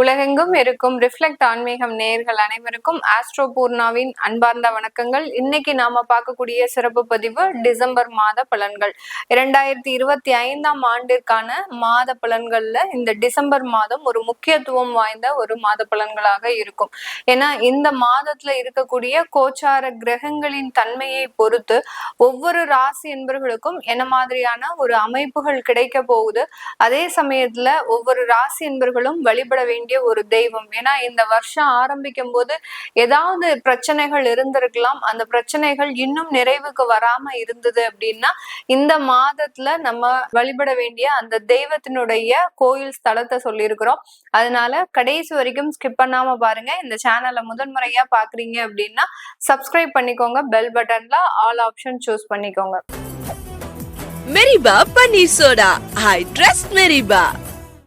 உலகெங்கும் இருக்கும் ரிஃப்ளெக்ட் ஆன்மீகம் நேயர்கள் அனைவருக்கும் ஆஸ்ட்ரோ பூர்ணாவின் அன்பார்ந்த வணக்கங்கள். இன்னைக்கு நாம பார்க்கக்கூடிய சிறப்பு பதிவு டிசம்பர் மாத பலன்கள். இரண்டாயிரத்தி இருபத்தி ஐந்தாம் ஆண்டிற்கான மாத பலன்கள்ல இந்த டிசம்பர் மாதம் ஒரு முக்கியத்துவம் வாய்ந்த ஒரு மாத பலன்களாக இருக்கும். ஏன்னா இந்த மாதத்துல இருக்கக்கூடிய கோச்சார கிரகங்களின் தன்மையை பொறுத்து ஒவ்வொரு ராசி என்பர்களுக்கும் என்ன மாதிரியான ஒரு அமைப்புகள் கிடைக்க போகுது. அதே சமயத்துல ஒவ்வொரு ராசி என்பர்களும் வழிபட வேண்டிய ஒரு தெய்வம். ஏன்னா இந்த வருஷம் ஆரம்பிக்கும் போது ஏதாவது பிரச்சனைகள் இருந்திருக்கலாம். அந்த பிரச்சனைகள் இன்னும் நிறைவுக்கு வராம இருந்தது அப்படின்னா இந்த மாதத்துல நம்ம வழிபட வேண்டிய அந்த தெய்வத்தினுடைய கோயில் ஸ்தலத்தை சொல்லியிருக்கிறோம். அதனால கடைசி வரைக்கும் ஸ்கிப் பண்ணாம பாருங்க. இந்த சேனலை முதன்முறையா பாக்குறீங்க அப்படின்னா சப்ஸ்கிரைப் பண்ணிக்கோங்க. பெல் பட்டன்ல ஆல் ஆப்ஷன் சூஸ் பண்ணிக்கோங்க. மெரிபா பன்னீர் சோடா ஐ ட்ரஸ்ட் மெரிபா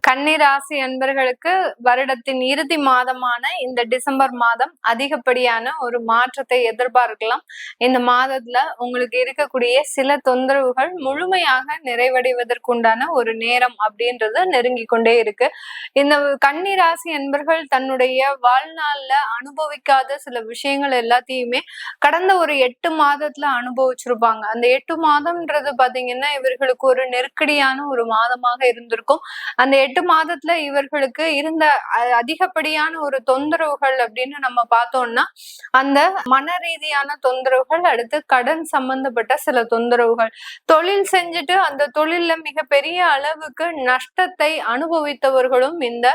கன்னிராசி அன்பர்களுக்கு வருடத்தின் இறுதி மாதமான இந்த டிசம்பர் மாதம் அதிகப்படியான ஒரு மாற்றத்தை எதிர்பார்க்கலாம். இந்த மாதத்துல உங்களுக்கு இருக்கக்கூடிய சில தொந்தரவுகள் முழுமையாக நிறைவடைவதற்குண்டான ஒரு நேரம் அப்படின்றது நெருங்கி கொண்டே இருக்கு. இந்த கன்னிராசி அன்பர்கள் தன்னுடைய வாழ்நாள்ல அனுபவிக்காத சில விஷயங்கள் எல்லாத்தையுமே கடந்த ஒரு எட்டு மாதத்துல அனுபவிச்சிருப்பாங்க. அந்த எட்டு மாதம்ன்றது பாத்தீங்கன்னா இவர்களுக்கு ஒரு நெருக்கடியான ஒரு மாதமாக இருந்திருக்கும். அந்த எட்டு மாதத்துல இவர்களுக்கு இருந்த அதிகப்படியான ஒரு தொந்தரவுகள் அப்படின்னு நம்ம பார்த்தோம்னா அந்த மன ரீதியான தொந்தரவுகள் அடுத்து கடன் சம்பந்தப்பட்ட சில தொந்தரவுகள். தொழில் செஞ்சுட்டு அந்த தொழில்ல மிகப்பெரிய அளவுக்கு நஷ்டத்தை அனுபவித்தவர்களும் இந்த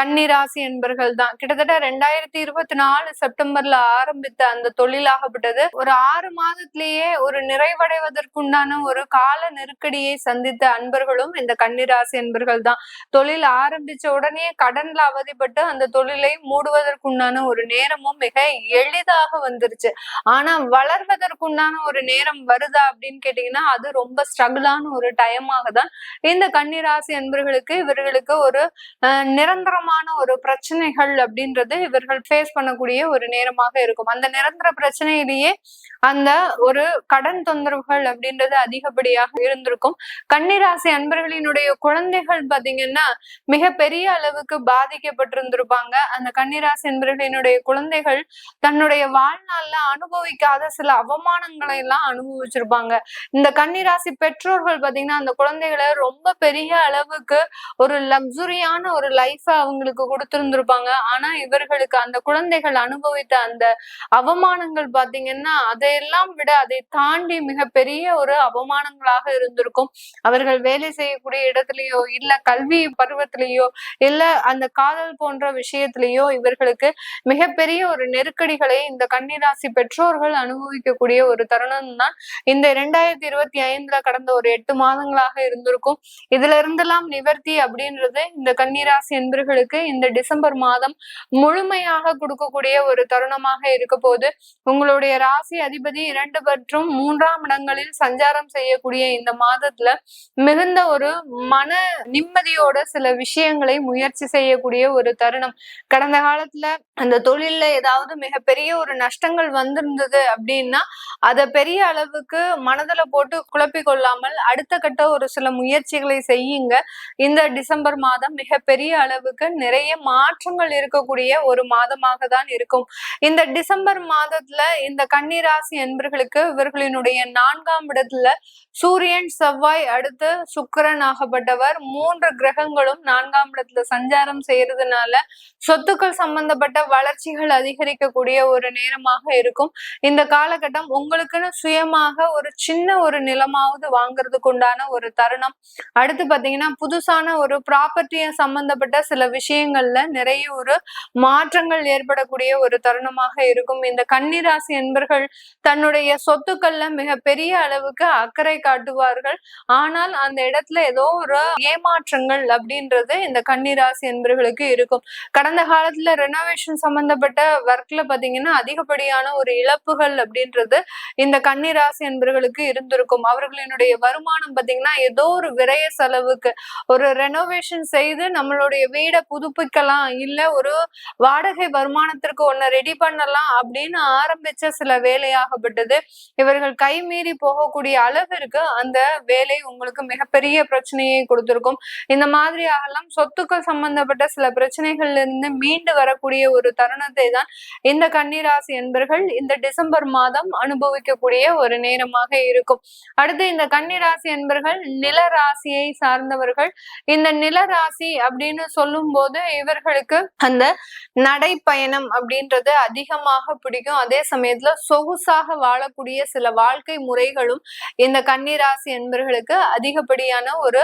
கன்னிராசி என்பர்கள் தான். கிட்டத்தட்ட ரெண்டாயிரத்தி இருபத்தி நாலு செப்டம்பர்ல ஆரம்பித்த அந்த தொழிலாகப்பட்டது ஒரு ஆறு மாதத்திலேயே ஒரு நிறைவடைவதற்குண்டான ஒரு கால நெருக்கடியை சந்தித்த அன்பர்களும் இந்த கன்னிராசி என்பர்கள் தான். தொழில் ஆரம்பிச்ச உடனே கடன்ல அவதிப்பட்டு அந்த தொழிலை மூடுவதற்குண்டான ஒரு நேரமும் மிக எளிதாக வந்துருச்சு. ஆனா வளர்வதற்குண்டான ஒரு நேரம் வருதா அப்படின்னு கேட்டீங்கன்னா அது ரொம்ப ஸ்ட்ரகிளான ஒரு டைமாக தான் இந்த கன்னிராசி அன்பர்களுக்கு இவர்களுக்கு ஒரு அஹ், நிரந்தரமான ஒரு பிரச்சனைகள் அப்படின்றது இவர்கள் ஃபேஸ் பண்ணக்கூடிய ஒரு நேரமாக இருக்கும். அந்த நிரந்தர பிரச்சனையிலேயே அந்த ஒரு கடன் தொந்தரவுகள் அப்படின்றது அதிகப்படியாக இருந்திருக்கும். கன்னிராசி அன்பர்களினுடைய குழந்தைகள் பாத்தீங்கன்னா மிக பெரிய அளவுக்கு பாதிக்கப்பட்டிருந்திருப்பாங்க. அந்த கன்னிராசி என்பர்களினுடைய குழந்தைகள் தன்னுடைய வாழ்நாள்ல அனுபவிக்காத சில அவமானங்களை எல்லாம் அனுபவிச்சிருப்பாங்க. இந்த கன்னிராசி பெற்றோர்கள் பாத்தீங்கன்னா அந்த குழந்தைகளை ரொம்ப பெரிய அளவுக்கு ஒரு லக்ஸுரியான ஒரு லைஃப அவங்களுக்கு கொடுத்திருந்திருப்பாங்க. ஆனா இவர்களுக்கு அந்த குழந்தைகள் அனுபவித்த அந்த அவமானங்கள் பாத்தீங்கன்னா அதையெல்லாம் விட அதை தாண்டி மிகப்பெரிய ஒரு அவமானங்களாக இருந்திருக்கும். அவர்கள் வேலை செய்யக்கூடிய இடத்துலயோ இல்ல கல்வியை பருவத்திலேயோ இல்ல அந்த காதல் போன்ற விஷயத்திலேயோ இவர்களுக்கு மிகப்பெரிய ஒரு நெருக்கடிகளை இந்த கன்னிராசி பெற்றோர்கள் அனுபவிக்கக்கூடிய ஒரு தருணம் தான் இந்த இரண்டாயிரத்தி இருபத்தி ஐந்துல கடந்த ஒரு எட்டு மாதங்களாக இருந்திருக்கும். இதுல இருந்தெல்லாம் நிவர்த்தி அப்படின்றது இந்த கன்னிராசி என்பர்களுக்கு இந்த டிசம்பர் மாதம் முழுமையாக கொடுக்கக்கூடிய ஒரு தருணமாக இருக்க போது உங்களுடைய ராசி அதிபதி இரண்டு மற்றும் மூன்றாம் இடங்களில் சஞ்சாரம் செய்யக்கூடிய இந்த மாதத்துல மிகுந்த ஒரு மன நிம்மதியோட சில விஷயங்களை முயற்சி செய்யக்கூடிய ஒரு தருணம். கடந்த காலத்துல அந்த தொழில்ல ஏதாவது மிகப்பெரிய ஒரு நஷ்டங்கள் வந்திருந்தது அப்படின்னா அதை பெரிய அளவுக்கு மனதுல போட்டு குழப்பி கொள்ளாமல் அடுத்த கட்ட ஒரு சில முயற்சிகளை செய்யுங்க. இந்த டிசம்பர் மாதம் மிகப்பெரிய அளவுக்கு நிறைய மாற்றங்கள் இருக்கக்கூடிய ஒரு மாதமாக தான் இருக்கும். இந்த டிசம்பர் மாதத்துல இந்த கன்னிராசி என்பர்களுக்கு இவர்களினுடைய நான்காம் இடத்துல சூரியன் செவ்வாய் அடுத்து சுக்கிரன் ஆகப்பட்டவர். மூன்று கிரகங்கள் கிரகங்களும் நான்காம் இடத்துல சஞ்சாரம் செய்யறதுனால சொத்துக்கள் சம்பந்தப்பட்ட வளர்ச்சிகள் அதிகரிக்கக்கூடிய ஒரு நேரமாக இருக்கும். இந்த காலகட்டம் உங்களுக்குன்னு சுயமாக ஒரு சின்ன ஒரு நிலமாவது வாங்குறதுக்கு உண்டான ஒரு தருணம். அடுத்து பாத்தீங்கன்னா புதுசான ஒரு ப்ராப்பர்ட்டியை சம்பந்தப்பட்ட சில விஷயங்கள்ல நிறைய ஒரு மாற்றங்கள் ஏற்படக்கூடிய ஒரு தருணமாக இருக்கும். இந்த கன்னிராசி என்பர்கள் தன்னுடைய சொத்துக்கள்ல மிக பெரிய அளவுக்கு அக்கறை காட்டுவார்கள். ஆனால் அந்த இடத்துல ஏதோ ஒரு ஏமாற்றங்கள் அப்படின்றது இந்த கன்னிராசி என்பர்களுக்கு இருக்கும். கடந்த காலத்துல ரெனோவேஷன் சம்பந்தப்பட்ட ஒர்க்ல பாத்தீங்கன்னா அதிகப்படியான ஒரு இழப்புகள் அப்படின்றது இந்த கன்னிராசி என்பர்களுக்கு இருந்திருக்கும். அவர்களினுடைய வருமானம் பாத்தீங்கன்னா ஏதோ ஒரு விரைய செலவுக்கு. ஒரு ரெனோவேஷன் செய்து நம்மளுடைய வீடை புதுப்பிக்கலாம். இல்ல ஒரு வாடகை வருமானத்திற்கு ஒன்ன ரெடி பண்ணலாம் அப்படின்னு ஆரம்பிச்ச சில வேலையாகப்பட்டது. இவர்கள் கை மீறி போகக்கூடிய அளவிற்கு அந்த வேலை உங்களுக்கு மிகப்பெரிய பிரச்சனையை கொடுத்திருக்கும். இந்த மாதிரி மாதிரியாகலாம் சொத்துக்கள் சம்பந்தப்பட்ட சில பிரச்சனைகள்ல இருந்து மீண்டு வரக்கூடிய ஒரு தருணத்தை தான் இந்த கன்னிராசி என்பர்கள் இந்த டிசம்பர் மாதம் அனுபவிக்கக்கூடிய ஒரு நேரமாக இருக்கும். அடுத்து இந்த கன்னிராசி என்பர்கள் நில ராசியை சார்ந்தவர்கள். இந்த நில ராசி அப்படின்னு சொல்லும் போது இவர்களுக்கு அந்த நடைப்பயணம் அப்படின்றது அதிகமாக பிடிக்கும். அதே சமயத்துல சொகுசாக வாழக்கூடிய சில வாழ்க்கை முறைகளும் இந்த கன்னிராசி என்பர்களுக்கு அதிகப்படியான ஒரு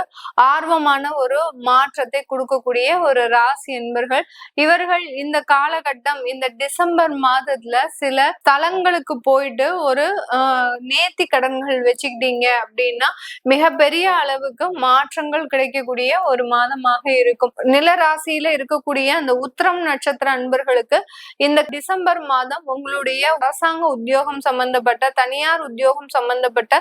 ஆர்வமான ஒரு மாற்றத்தை கொடுக்கக்கூடிய ஒரு ராசி என்பர்கள். இவர்கள் இந்த காலகட்டம் இந்த டிசம்பர் மாதத்துல சில தலங்களுக்கு போயிட்டு ஒரு நேர்த்தி கடன்கள் வச்சுக்கிட்டீங்க அப்படின்னா மிகப்பெரிய அளவுக்கு மாற்றங்கள் கிடைக்கக்கூடிய ஒரு மாதமாக இருக்கும். நில ராசியில இருக்கக்கூடிய அந்த உத்திரம் நட்சத்திர அன்பர்களுக்கு இந்த டிசம்பர் மாதம் உங்களுடைய அரசாங்க உத்தியோகம் சம்பந்தப்பட்ட தனியார் உத்தியோகம் சம்பந்தப்பட்ட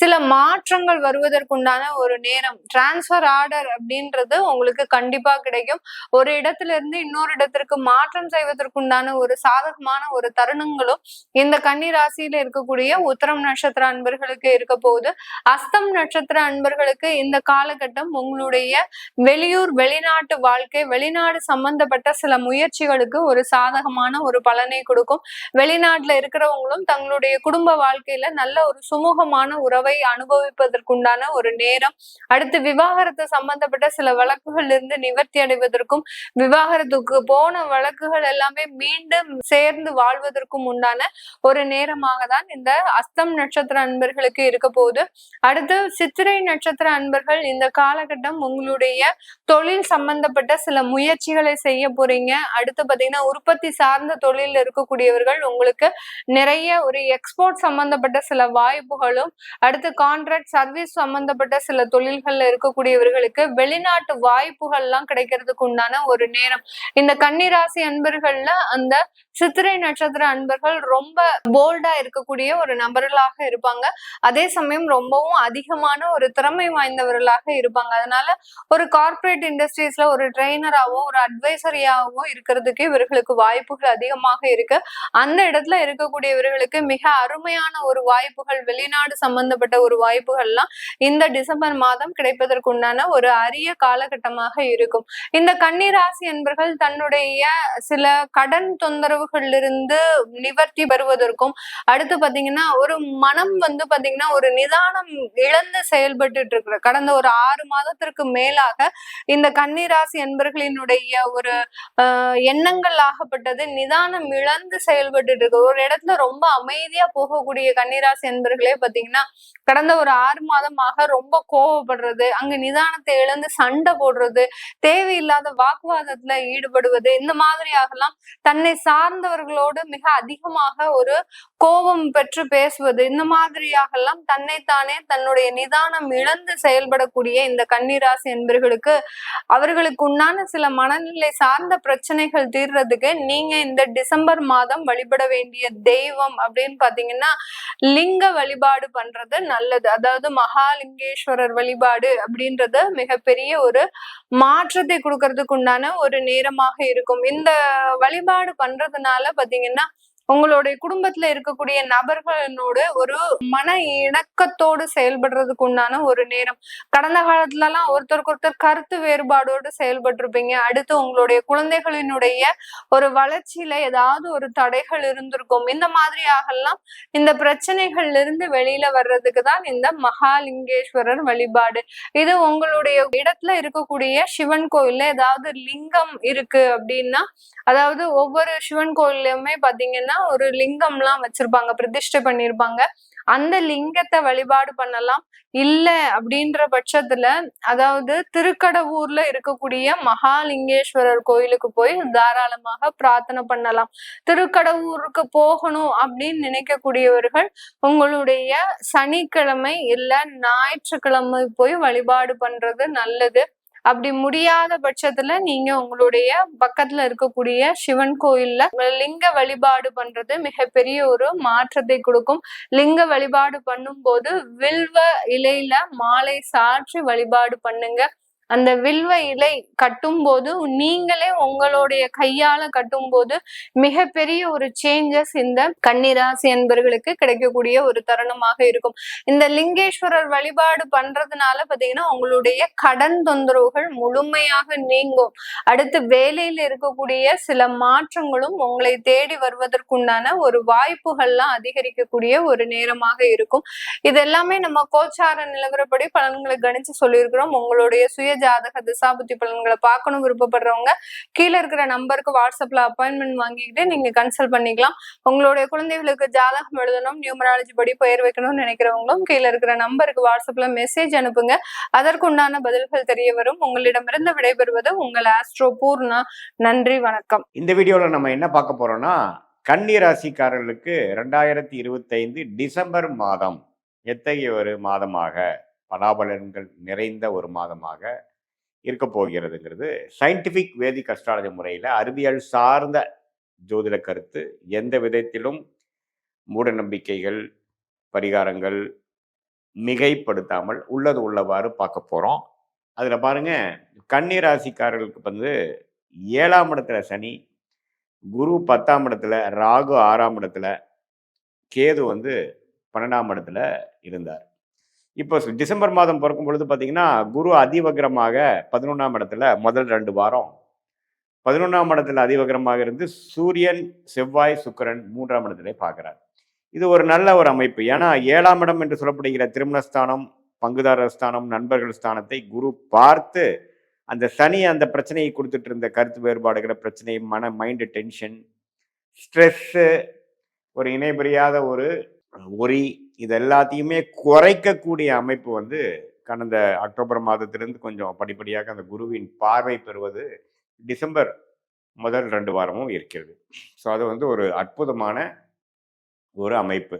சில மாற்றங்கள் வருவதற்குண்டான ஒரு நேரம். டிரான்ஸ்ஃபர் ஆர்டர் அப்படின்ற அப்படின்றது உங்களுக்கு கண்டிப்பா கிடைக்கும். ஒரு இடத்துல இருந்து இன்னொரு இடத்திற்கு மாற்றம் செய்வதற்குண்டான ஒரு சாதகமான ஒரு தருணங்களும் இந்த கன்னி ராசியில இருக்கக்கூடிய உத்தரம் நட்சத்திர அன்பர்களுக்கு இருக்க போகுது. அஸ்தம் நட்சத்திர அன்பர்களுக்கு இந்த காலகட்டம் உங்களுடைய வெளியூர் வெளிநாட்டு வாழ்க்கை வெளிநாடு சம்பந்தப்பட்ட சில முயற்சிகளுக்கு ஒரு சாதகமான ஒரு பலனை கொடுக்கும். வெளிநாட்டுல இருக்கிறவங்களும் தங்களுடைய குடும்ப வாழ்க்கையில நல்ல ஒரு சுமூகமான உறவை அனுபவிப்பதற்குண்டான ஒரு நேரம். அடுத்து விவாகரத்து சம்பந்தப்பட்ட சில வழக்குகள் இருந்து நிவர்த்தி அடைவதற்கும் விவாகரத்துக்கு போன வழக்குகள் எல்லாமே மீண்டும் சேர்ந்து வாழ்வதற்கும் உண்டான ஒரு நேரமாக தான் இந்த அஸ்தம் நட்சத்திர அன்பர்களுக்கு இருக்க போகுது. அடுத்து சித்திரை நட்சத்திர அன்பர்கள் இந்த காலகட்டம் உங்களுடைய தொழில் சம்பந்தப்பட்ட சில முயற்சிகளை செய்ய போறீங்க. அடுத்து பாத்தீங்கன்னா உற்பத்தி சார்ந்த தொழில் இருக்கக்கூடியவர்கள் உங்களுக்கு நிறைய ஒரு எக்ஸ்போர்ட் சம்பந்தப்பட்ட சில வாய்ப்புகளும் அடுத்து கான்ட்ராக்ட் சர்வீஸ் சம்பந்தப்பட்ட சில தொழில்கள்ல இருக்கக்கூடியவர்களுக்கு வெளிநாட்டு வாய்ப்புகள்லாம் கிடைக்கிறதுக்கு உண்டான ஒரு நேரம். இந்த கன்னிராசி அன்பர்கள்ல அந்த சித்திரை நட்சத்திர அன்பர்கள் ரொம்ப போல்டா இருக்கக்கூடிய ஒரு நபர்களாக இருப்பாங்க. அதே சமயம் ரொம்பவும் அதிகமான ஒரு திறமை வாய்ந்தவர்களாக இருப்பாங்க. அதனால ஒரு கார்ப்பரேட் இண்டஸ்ட்ரீஸ்ல ஒரு ட்ரெயினராவோ ஒரு அட்வைசரியாவோ இருக்கிறதுக்கு இவர்களுக்கு வாய்ப்புகள் அதிகமாக இருக்கு. அந்த இடத்துல இருக்கக்கூடியவர்களுக்கு மிக அருமையான ஒரு வாய்ப்புகள் வெளிநாடு சம்பந்தப்பட்ட ஒரு வாய்ப்புகள்லாம் இந்த டிசம்பர் மாதம் கிடைப்பதற்குண்டான ஒரு அரிய காலகட்டமாக இருக்கும். இந்த கன்னிராசி என்பர்கள் தன்னுடைய சில கடன் தொந்தரவு இருந்து நிவர்த்தி பெறுவதற்கும் அடுத்து பாத்தீங்கன்னா ஒரு மனம் வந்து பாத்தீங்கன்னா ஒரு நிதானம் இழந்து செயல்பட்டு இருக்கிற கடந்த ஒரு ஆறு மாதத்திற்கு மேலாக இந்த கன்னிராசி என்பர்களினுடைய ஒரு எண்ணங்கள் ஆகப்பட்டது. நிதானம் இழந்து செயல்பட்டு இருக்கு. ஒரு இடத்துல ரொம்ப அமைதியா போகக்கூடிய கன்னிராசி என்பர்களே பாத்தீங்கன்னா கடந்த ஒரு ஆறு மாதமாக ரொம்ப கோவப்படுறது அங்க நிதானத்தை இழந்து சண்டை போடுறது தேவையில்லாத வாக்குவாதத்துல ஈடுபடுவது இந்த மாதிரியாகலாம் தன்னை சார் சார்ந்தவர்களோடு மிக அதிகமாக ஒரு கோபம் பெற்று பேசுவது இந்த மாதிரியாக எல்லாம் தன்னைத்தானே தன்னுடைய நிதானம் இழந்து செயல்படக்கூடிய இந்த கன்னிராசி என்பர்களுக்கு அவர்களுக்கு உண்டான சில மனநிலை சார்ந்த பிரச்சனைகள் தீர்றதுக்கு நீங்க இந்த டிசம்பர் மாதம் வழிபட வேண்டிய தெய்வம் அப்படின்னு பாத்தீங்கன்னா லிங்க வழிபாடு பண்றது நல்லது. அதாவது மகாலிங்கேஸ்வரர் வழிபாடு அப்படின்றது மிகப்பெரிய ஒரு மாற்றத்தை கொடுக்கறதுக்கு உண்டான ஒரு நேரமாக இருக்கும். இந்த வழிபாடு பண்றது பண்றதுனால பாத்தீங்கன்னா உங்களுடைய குடும்பத்துல இருக்கக்கூடிய நபர்களோடு ஒரு மன இணக்கத்தோடு செயல்படுறதுக்கு உண்டான ஒரு நேரம். கடந்த காலத்துல எல்லாம் ஒருத்தருக்கு ஒருத்தர் கருத்து வேறுபாடோடு செயல்பட்டு இருப்பீங்க அடுத்து உங்களுடைய குழந்தைகளினுடைய ஒரு வளர்ச்சியில ஏதாவது ஒரு தடைகள் இருந்திருக்கும். இந்த மாதிரியாகலாம் இந்த பிரச்சனைகள்ல இருந்து வெளியில வர்றதுக்கு தான் இந்த மகாலிங்கேஸ்வரர் வழிபாடு. இது உங்களுடைய இடத்துல இருக்கக்கூடிய சிவன் கோயில்ல ஏதாவது லிங்கம் இருக்கு அப்படின்னா அதாவது ஒவ்வொரு சிவன் கோயில்லையுமே பாத்தீங்கன்னா ஒரு லிங்கம்லாம் வச்சிருப்பாங்க பிரதிஷ்டை பண்ணியிருப்பாங்க அந்த லிங்கத்தை வழிபாடு பண்ணலாம். இல்ல அப்படின்ற பட்சத்துல அதாவது திருக்கடவுர்ல இருக்கக்கூடிய மகாலிங்கேஸ்வரர் கோயிலுக்கு போய் தாராளமாக பிரார்த்தனை பண்ணலாம். திருக்கடவுருக்கு போகணும் அப்படின்னு நினைக்கக்கூடியவர்கள் உங்களுடைய சனிக்கிழமை இல்ல ஞாயிற்றுக்கிழமை போய் வழிபாடு பண்றது நல்லது. அப்படி முடியாத பட்சத்துல நீங்க உங்களுடைய பக்கத்துல இருக்கக்கூடிய சிவன் கோயில்ல லிங்க வழிபாடு பண்றது மிகப்பெரிய ஒரு மாற்றத்தை கொடுக்கும். லிங்க வழிபாடு பண்ணும்போது வில்வ இலையில மாலை சாற்றி வழிபாடு பண்ணுங்க. அந்த வில்வ இலை கட்டும்போது நீங்களே உங்களுடைய கையால கட்டும்போது மிகப்பெரிய ஒரு சேஞ்சஸ் இந்த கன்னிராசி என்பர்களுக்கு கிடைக்கக்கூடிய ஒரு தருணமாக இருக்கும். இந்த லிங்கேஸ்வரர் வழிபாடு பண்றதுனால பாத்தீங்கன்னா உங்களுடைய கடன் தொந்தரவுகள் முழுமையாக நீங்கும். அடுத்து வேலையில இருக்கக்கூடிய சில மாற்றங்களும் உங்களை தேடி வருவதற்குண்டான ஒரு வாய்ப்புகள்லாம் அதிகரிக்கக்கூடிய ஒரு நேரமாக இருக்கும். இது எல்லாமே நம்ம கோச்சார நிலவரப்படி பலன்களை கணிச்சு சொல்லியிருக்கிறோம். உங்களுடைய சுய ஜாதக திசா புத்தி பலன்களை பார்க்கணும் விருப்பப்படுறவங்க கீழே இருக்கிற நம்பருக்கு வாட்ஸ்அப்ல அப்பாயின்மெண்ட் வாங்கிக்கிட்டு நீங்க கன்சல்ட் பண்ணிக்கலாம். உங்களுடைய குழந்தைகளுக்கு ஜாதகம் எழுதணும் நியூமராலஜி படி பெயர் வைக்கணும்னு நினைக்கிறவங்களும் கீழே இருக்கிற நம்பருக்கு வாட்ஸ்அப்ல மெசேஜ் அனுப்புங்க. அதற்குண்டான பதில்கள் தெரிய வரும். உங்களிடமிருந்து விடைபெறுவது உங்கள் ஆஸ்ட்ரோ பூர்ணா. நன்றி வணக்கம். இந்த வீடியோவில் நம்ம என்ன பார்க்க போறோம்னா கன்னி ராசிக்காரர்களுக்கு ரெண்டாயிரத்தி இருபத்தைந்து டிசம்பர் மாதம் எத்தகைய ஒரு மாதமாக? பலாபலன்கள் நிறைந்த ஒரு மாதமாக இருக்க போகிறதுங்கிறது. சயின்டிஃபிக் வேதிக் அஸ்ட்ராலஜி முறையில் அறிவியல் சார்ந்த ஜோதிட கருத்து எந்த விதத்திலும் மூட நம்பிக்கைகள் பரிகாரங்கள் மிகைப்படுத்தாமல் உள்ளது உள்ளவாறு பார்க்க போகிறோம் அதில் பாருங்க கன்னி ராசிக்காரர்களுக்கு வந்து ஏழாம் இடத்துல சனி குரு பத்தாம் இடத்துல ராகு ஆறாம் இடத்துல கேது வந்து பன்னெண்டாம் இடத்துல இருந்தார். இப்போ டிசம்பர் மாதம் பிறக்கும் பொழுது பார்த்தீங்கன்னா குரு அதிவகரமாக பதினொன்றாம் இடத்துல முதல் ரெண்டு வாரம். பதினொன்றாம் இடத்துல அதிவகரமாக இருந்து சூரியன் செவ்வாய் சுக்கரன் மூன்றாம் இடத்துல பார்க்குறார். இது ஒரு நல்ல ஒரு அமைப்பு. ஏன்னா ஏழாம் இடம் என்று சொல்லப்படுகிற திருமணஸ்தானம் பங்குதாரர் ஸ்தானம் நண்பர்கள் ஸ்தானத்தை குரு பார்த்து அந்த சனி அந்த பிரச்சனையை கொடுத்துட்டு இருந்த கருத்து வேறுபாடுகிற பிரச்சனை மன மைண்டு டென்ஷன் ஸ்ட்ரெஸ்ஸு ஒரு இணைபிரியாத ஒரு ஒரி இது எல்லாத்தையுமே குறைக்கக்கூடிய அமைப்பு வந்து கடந்த அக்டோபர் மாதத்திலிருந்து கொஞ்சம் படிப்படியாக அந்த குருவின் பார்வை பெறுவது டிசம்பர் முதல் ரெண்டு வாரமும் இருக்கிறது. ஸோ அது வந்து ஒரு அற்புதமான ஒரு அமைப்பு.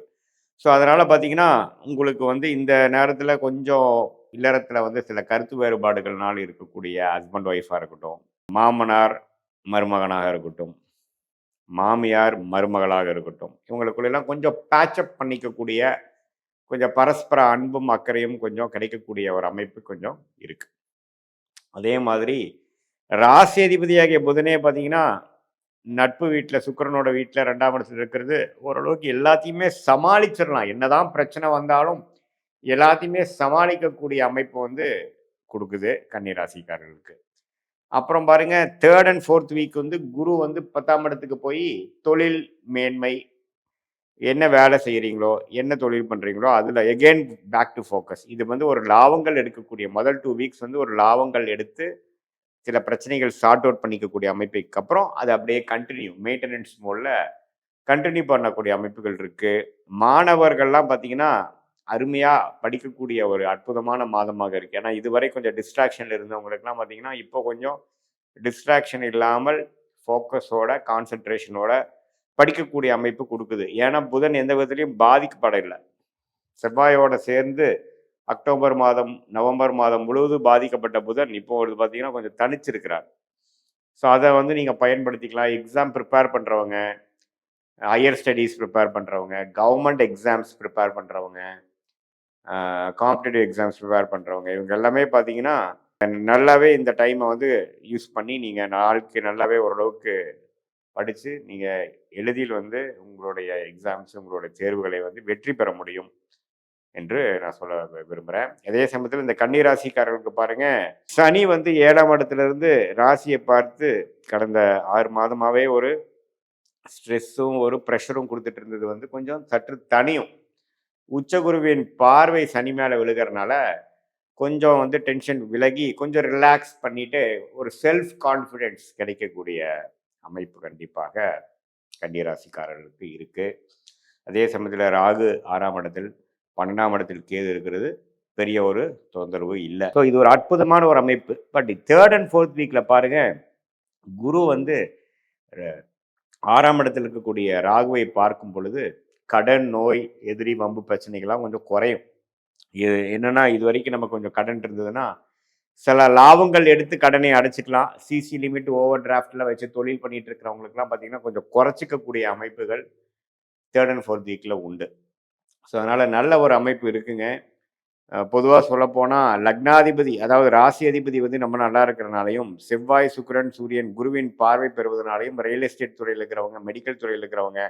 ஸோ அதனால் பார்த்தீங்கன்னா உங்களுக்கு வந்து இந்த நேரத்தில் கொஞ்சம் இல்லறத்தில் வந்து சில கருத்து வேறுபாடுகள்னால் இருக்கக்கூடிய ஹஸ்பண்ட் ஒய்ஃபாக இருக்கட்டும் மாமனார் மருமகனாக இருக்கட்டும் மாமியார் மருமகளாக இருக்கட்டும் இவங்களுக்குள்ளெல்லாம் கொஞ்சம் பேச்சப் பண்ணிக்கக்கூடிய கொஞ்சம் பரஸ்பர அன்பும் அக்கறையும் கொஞ்சம் கிடைக்கக்கூடிய ஒரு அமைப்பு கொஞ்சம் இருக்கு. அதே மாதிரி ராசி அதிபதியாகிய புதனே பார்த்தீங்கன்னா நட்பு வீட்டில் சுக்கிரனோட வீட்டில் ரெண்டாம் இடத்துல இருக்கிறது ஓரளவுக்கு எல்லாத்தையுமே சமாளிச்சிடலாம். என்னதான் பிரச்சனை வந்தாலும் எல்லாத்தையுமே சமாளிக்கக்கூடிய அமைப்பு வந்து கொடுக்குது கன்னிராசிக்காரர்களுக்கு. அப்புறம் பாருங்க தேர்ட் அண்ட் ஃபோர்த் வீக் வந்து குரு வந்து பத்தாம் இடத்துக்கு போய் தொழில் மேன்மை என்ன வேலை செய்கிறீங்களோ என்ன தொழில் பண்ணுறீங்களோ அதில் எகெயின் பேக் டு ஃபோக்கஸ் இது வந்து ஒரு லாபங்கள் எடுக்கக்கூடிய முதல் டூ வீக்ஸ் வந்து ஒரு லாபங்கள் எடுத்து சில பிரச்சனைகள் சார்ட் அவுட் பண்ணிக்கக்கூடிய அமைப்புக்கு அப்புறம் அது அப்படியே கண்டினியூ மெயின்டெனன்ஸ் மோடில் கண்டினியூ பண்ணக்கூடிய அமைப்புகள் இருக்குது மாணவர்கள்லாம் பார்த்தீங்கன்னா அருமையாக படிக்கக்கூடிய ஒரு அற்புதமான மாதமாக இருக்குது ஏன்னா இதுவரை கொஞ்சம் டிஸ்ட்ராக்ஷனில் இருந்தவங்களுக்குலாம் பார்த்தீங்கன்னா இப்போ கொஞ்சம் டிஸ்ட்ராக்ஷன் இல்லாமல் ஃபோக்கஸோட கான்சென்ட்ரேஷனோட படிக்கக்கூடிய அமைப்பு கொடுக்குது. ஏன்னா புதன் எந்த விதத்துலையும் பாதிக்கப்படவில்லை. செவ்வாயோட சேர்ந்து அக்டோபர் மாதம் நவம்பர் மாதம் முழுவதும் பாதிக்கப்பட்ட புதன் இப்போ ஒரு பார்த்தீங்கன்னா கொஞ்சம் தனிச்சிருக்கிறார். ஸோ அதை வந்து நீங்கள் பயன்படுத்திக்கலாம். எக்ஸாம் ப்ரிப்பேர் பண்ணுறவங்க ஹையர் ஸ்டடீஸ் ப்ரிப்பேர் பண்ணுறவங்க கவர்மெண்ட் எக்ஸாம்ஸ் ப்ரிப்பேர் பண்ணுறவங்க காம்படிட்டிவ் எக்ஸாம்ஸ் ப்ரிப்பேர் பண்ணுறவங்க இவங்க எல்லாமே பார்த்தீங்கன்னா நல்லாவே இந்த டைமை வந்து யூஸ் பண்ணி நீங்கள் நாளுக்கு நல்லாவே ஓரளவுக்கு படித்து நீங்கள் எளிதில் வந்து உங்களுடைய எக்ஸாம்ஸ் உங்களுடைய தேர்வுகளை வந்து வெற்றி பெற முடியும் என்று நான் சொல்ல விரும்புகிறேன் அதே சமயத்தில் இந்த கன்னி ராசிக்காரர்களுக்கு பாருங்கள் சனி வந்து ஏழாம் இடத்துலேருந்து ராசியை பார்த்து கடந்த ஆறு மாதமாகவே ஒரு ஸ்ட்ரெஸ்ஸும் ஒரு ப்ரெஷரும் கொடுத்துட்டு இருந்தது வந்து கொஞ்சம் சற்று தனியும். உச்சகுருவின் பார்வை சனி மேலே விழுகிறனால கொஞ்சம் வந்து டென்ஷன் விலகி கொஞ்சம் ரிலாக்ஸ் பண்ணிட்டு ஒரு செல்ஃப் கான்ஃபிடென்ஸ் கிடைக்கக்கூடிய அமைப்பு கண்டிப்பாக கன்னிராசிக்காரர்களுக்கு இருக்குது அதே சமயத்தில் ராகு ஆறாம் இடத்தில் பன்னெண்டாம் இடத்தில் கேது இருக்கிறது. பெரிய ஒரு தொந்தரவு இல்லை. ஸோ இது ஒரு அற்புதமான ஒரு அமைப்பு. பட் தேர்ட் அண்ட் ஃபோர்த் வீக்கில் பாருங்கள் குரு வந்து ஆறாம் இடத்தில் இருக்கக்கூடிய ராகுவை பார்க்கும் பொழுது கடன் நோய் எதிரி வம்பு பிரச்சனைகள்லாம் கொஞ்சம் குறையும். இது என்னென்னா இது வரைக்கும் நம்ம கொஞ்சம் கடன் இருந்ததுன்னா சில லாபங்கள் எடுத்து கடனை அடைச்சிக்கலாம். சிசி லிமிட் ஓவர் டிராஃப்டில் வச்சு தொழில் பண்ணிட்டு இருக்கிறவங்களுக்குலாம் பார்த்தீங்கன்னா கொஞ்சம் குறைச்சிக்கக்கூடிய அமைப்புகள் தேர்ட் அண்ட் ஃபோர்த் வீக்கில் உண்டு. ஸோ அதனால் நல்ல ஒரு அமைப்பு இருக்குங்க. பொதுவாக சொல்லப்போனால் லக்னாதிபதி அதாவது ராசி அதிபதி வந்து நம்ம நல்லா இருக்கிறனாலையும் செவ்வாய் சுக்கிரன் சூரியன் குருவின் பார்வை பெறுவதனாலையும் ரியல் எஸ்டேட் துறையில் இருக்கிறவங்க மெடிக்கல் துறையில் இருக்கிறவங்க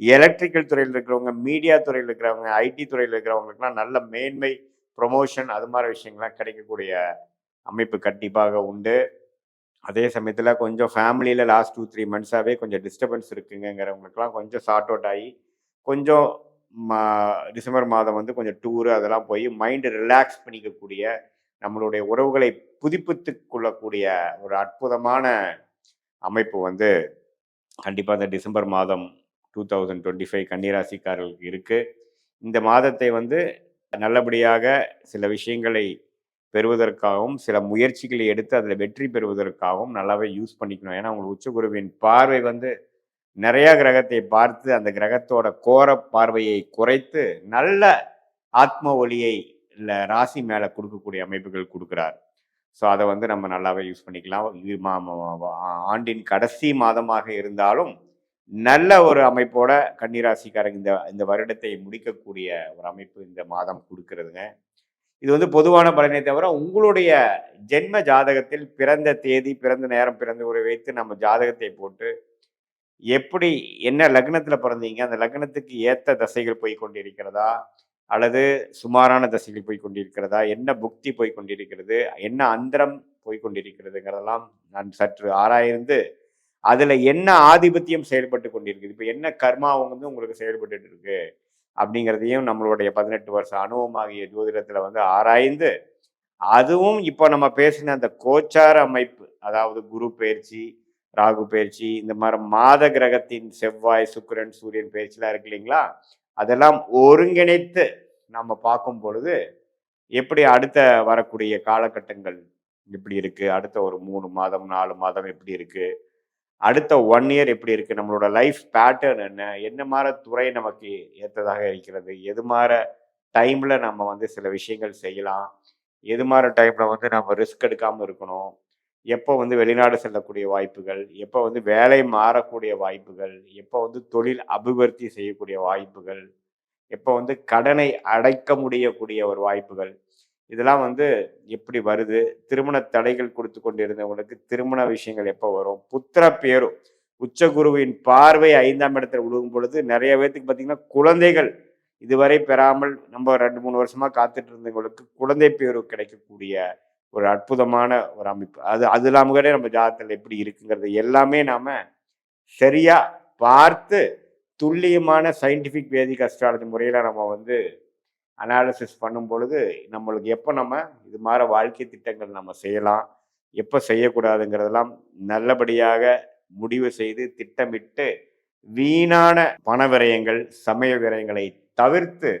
எலக்ட்ரிக்கல் துறையில் இருக்கிறவங்க மீடியா துறையில் இருக்கிறவங்க ஐடி துறையில் இருக்கிறவங்களுக்குலாம் நல்ல மேன்மை ப்ரொமோஷன் அது மாதிரி விஷயங்கள்லாம் கிடைக்கக்கூடிய அமைப்பு கண்டிப்பாக உண்டு. அதே சமயத்தில் கொஞ்சம் ஃபேமிலியில் லாஸ்ட் டூ த்ரீ மந்த்ஸாகவே கொஞ்சம் டிஸ்டர்பன்ஸ் இருக்குங்கிறவங்களுக்குலாம் கொஞ்சம் சார்ட் அவுட் ஆகி கொஞ்சம் மா- டிசம்பர் மாதம் வந்து கொஞ்சம் டூரு அதெல்லாம் போய் மைண்டு ரிலாக்ஸ் பண்ணிக்கக்கூடிய நம்மளுடைய உறவுகளை புதுப்பித்து கொள்ளக்கூடிய ஒரு அற்புதமான அமைப்பு வந்து கண்டிப்பாக இந்த டிசம்பர் மாதம் டூ தௌசண்ட் டுவெண்ட்டி ஃபைவ் கன்னிராசிக்காரர்களுக்கு இருக்குது இந்த மாதத்தை வந்து நல்லபடியாக சில விஷயங்களை பெறுவதற்காகவும் சில முயற்சிகளை எடுத்து அதில் வெற்றி பெறுவதற்காகவும் நல்லாவே யூஸ் பண்ணிக்கணும். ஏன்னா உங்களுக்கு உச்சகுருவின் பார்வை வந்து நிறையா கிரகத்தை பார்த்து அந்த கிரகத்தோட கோர பார்வையை குறைத்து நல்ல ஆத்ம ஒளியை இல்லை ராசி மேலே கொடுக்கக்கூடிய அமைப்புகள் கொடுக்குறார். ஸோ அதை வந்து நம்ம நல்லாவே யூஸ் பண்ணிக்கலாம். இது மா- ஆண்டின் கடைசி மாதமாக இருந்தாலும் நல்ல ஒரு அமைப்போட கன்னிராசிக்காரங்க இந்த இந்த வருடத்தை முடிக்கக்கூடிய ஒரு அமைப்பு இந்த மாதம் கொடுக்கறதுங்க. இது வந்து பொதுவான பலனை தவிர உங்களுடைய ஜென்ம ஜாதகத்தில் பிறந்த தேதி பிறந்த நேரம் பிறந்த ஊரை வைத்து நம்ம ஜாதகத்தை போட்டு எப்படி என்ன லக்னத்தில் பிறந்தீங்க? அந்த லக்னத்துக்கு ஏற்ற தசைகள் போய் கொண்டிருக்கிறதா? அல்லது சுமாரான தசைகள் போய் கொண்டிருக்கிறதா? என்ன புக்தி போய் கொண்டிருக்கிறது? என்ன அந்தரம் போய் கொண்டிருக்கிறதுங்கிறதெல்லாம் நான் சற்று ஆராய்ந்து அதில் என்ன ஆதிபத்தியம் செயல்பட்டு கொண்டிருக்குது? இப்போ என்ன கர்மா வந்து உங்களுக்கு செயல்பட்டு இருக்கு? அப்படிங்கிறதையும் நம்மளுடைய பதினெட்டு வருஷ அனுபவமாகிய ஜோதிடத்தில் வந்து ஆராய்ந்து அதுவும் இப்போ நம்ம பேசின அந்த கோச்சார அமைப்பு அதாவது குரு பயிற்சி ராகு பயிற்சி இந்த மாதிரி மாத கிரகத்தின் செவ்வாய் சுக்கிரன் சூரியன் பயிற்சிலாம் இருக்கு இல்லைங்களா? அதெல்லாம் ஒருங்கிணைத்து நம்ம பார்க்கும் பொழுது எப்படி அடுத்த வரக்கூடிய காலகட்டங்கள் எப்படி இருக்குது அடுத்த ஒரு மூணு மாதம் நாலு மாதம் எப்படி இருக்குது அடுத்த ஒன் இயர் எப்படி இருக்கு? நம்மளோட லைஃப் பேட்டர்ன் என்ன? என்ன மாதிரி துறை நமக்கு ஏற்றதாக இருக்கிறது? எது மாதிரி டைம்ல நம்ம வந்து சில விஷயங்கள் செய்யலாம்? எது மாதிரி டைம்ல வந்து நம்ம ரிஸ்க் எடுக்காமல் இருக்கணும்? எப்போ வந்து வெளிநாடு செல்லக்கூடிய வாய்ப்புகள்? எப்போ வந்து வேலை மாறக்கூடிய வாய்ப்புகள்? எப்போ வந்து தொழில் அபிவிருத்தி செய்யக்கூடிய வாய்ப்புகள்? எப்போ வந்து கடனை அடைக்க முடியக்கூடிய ஒரு வாய்ப்புகள்? இதெல்லாம் வந்து எப்படி வருது? திருமண தடைகள் கொடுத்து கொண்டிருந்தவங்களுக்கு திருமண விஷயங்கள் எப்போ வரும்? புத்திர பேரும் உச்சகுருவின் பார்வை ஐந்தாம் இடத்துல விழுகும் பொழுது நிறைய பேர்த்துக்கு பார்த்தீங்கன்னா குழந்தைகள் இதுவரை பெறாமல் நம்ம ரெண்டு மூணு வருஷமா காத்துட்டு இருந்தவங்களுக்கு குழந்தை பேரு கிடைக்கக்கூடிய ஒரு அற்புதமான ஒரு அமைப்பு. அது அது இல்லாம கூட நம்ம ஜாதகத்தில் எப்படி இருக்குங்கிறது எல்லாமே நாம சரியா பார்த்து துல்லியமான சயின்டிஃபிக் வேதிக் அஸ்ட்ராலஜி முறையில் நம்ம வந்து அனாலிசிஸ் பண்ணும் பொழுது நம்மளுக்கு எப்போ நம்ம இது மாதிரி வாழ்க்கை திட்டங்கள் நம்ம செய்யலாம் எப்போ செய்யக்கூடாதுங்கிறதெல்லாம் நல்லபடியாக முடிவு செய்து திட்டமிட்டு வீணான பண விரயங்கள் சமய விரயங்களை தவிர்த்து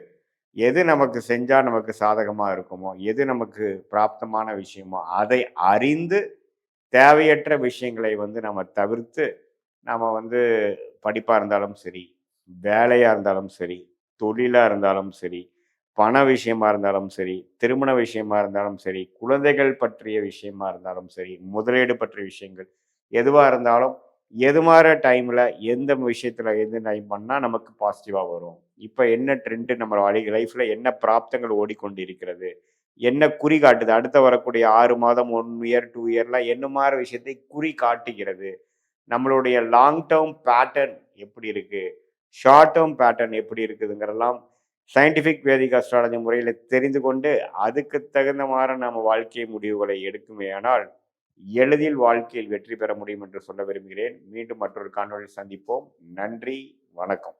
எது நமக்கு செஞ்சால் நமக்கு சாதகமாக இருக்குமோ எது நமக்கு பிராப்தமான விஷயமோ அதை அறிந்து தேவையற்ற விஷயங்களை வந்து நம்ம தவிர்த்து நம்ம வந்து படிப்பாக இருந்தாலும் சரி வேலையாக இருந்தாலும் சரி தொழிலாக இருந்தாலும் சரி பண விஷயமா இருந்தாலும் சரி திருமண விஷயமா இருந்தாலும் சரி குழந்தைகள் பற்றிய விஷயமா இருந்தாலும் சரி முதலீடு பற்றிய விஷயங்கள் எதுவாக இருந்தாலும் எது மாதிரி டைமில் எந்த விஷயத்தில் எந்த டைம் பண்ணால் நமக்கு பாசிட்டிவாக வரும்? இப்போ என்ன ட்ரெண்டு நம்ம வழி லைஃப்பில் என்ன பிராப்தங்கள் ஓடிக்கொண்டிருக்கிறது? என்ன குறி காட்டுது? அடுத்த வரக்கூடிய ஆறு மாதம் ஒன் இயர் டூ இயர்லாம் என்ன மாதிரி விஷயத்தை குறி காட்டுகிறது? நம்மளுடைய லாங் டேர்ம் பேட்டர்ன் எப்படி இருக்குது ஷார்ட் டேர்ம் பேட்டர்ன் எப்படி இருக்குதுங்கிறதெல்லாம் சயின்டிஃபிக் வேதிக் அஸ்ட்ராலஜி முறையில் தெரிந்து கொண்டு அதுக்கு தகுந்த மாதிரி நம்ம வாழ்க்கை முடிவுகளை எடுக்குமே ஆனால் எளிதில் வாழ்க்கையில் வெற்றி பெற முடியும் என்று சொல்ல விரும்புகிறேன். மீண்டும் மற்றொரு காணொலி சந்திப்போம். நன்றி. வணக்கம்.